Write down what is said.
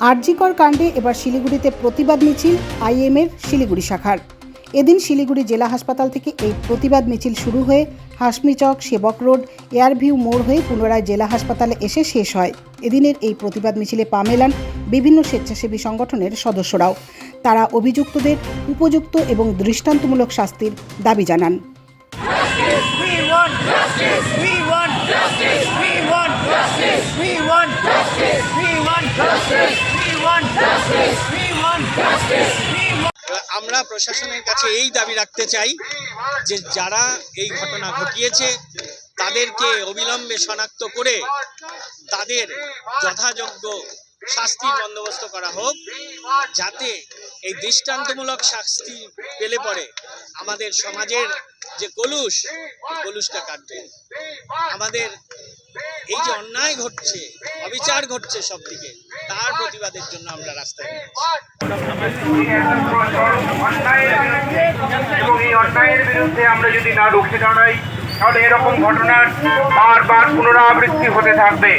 আরজিকর কাণ্ডে এবার শিলিগুড়িতে প্রতিবাদ মিছিল আইএমএর শিলিগুড়ি শাখার। এদিন শিলিগুড়ি জেলা হাসপাতাল থেকে এই প্রতিবাদ মিছিল শুরু হয়ে হাসমি চক সেবক রোড এয়ারভিউ মোড় হয়ে পুনরায় জেলা হাসপাতালে এসে শেষ হয় এদিনের এই প্রতিবাদ মিছিলে পা মেলান বিভিন্ন স্বেচ্ছাসেবী সংগঠনের সদস্যরাও তারা অভিযুক্তদের উপযুক্ত এবং দৃষ্টান্তমূলক শাস্তির দাবি জানান We want justice. We আমরা প্রশাসনের কাছে এই দাবি রাখতে চাই যে যারা এই ঘটনা ঘটিয়েছে, তাদেরকে অবিলম্বে শনাক্ত করে তাদের যথাযোগ্য শাস্তির বন্দোবস্ত করা হোক, যাতে এই দৃষ্টান্তমূলক শাস্তি পেলে পরে আমাদের সমাজের যে কলুষ কলুষটা কাটবে। আমাদের এই যে অন্যায় ঘটছে, অবিচার ঘটছে সব দিকে তার প্রতিবাদের জন্য আমরা রাস্তায় এবং এই অন্যায়ের বিরুদ্ধে আমরা যদি না রুখে দাঁড়াই, তাহলে এরকম ঘটনার বারবার পুনরাবৃত্তি হতে থাকবে।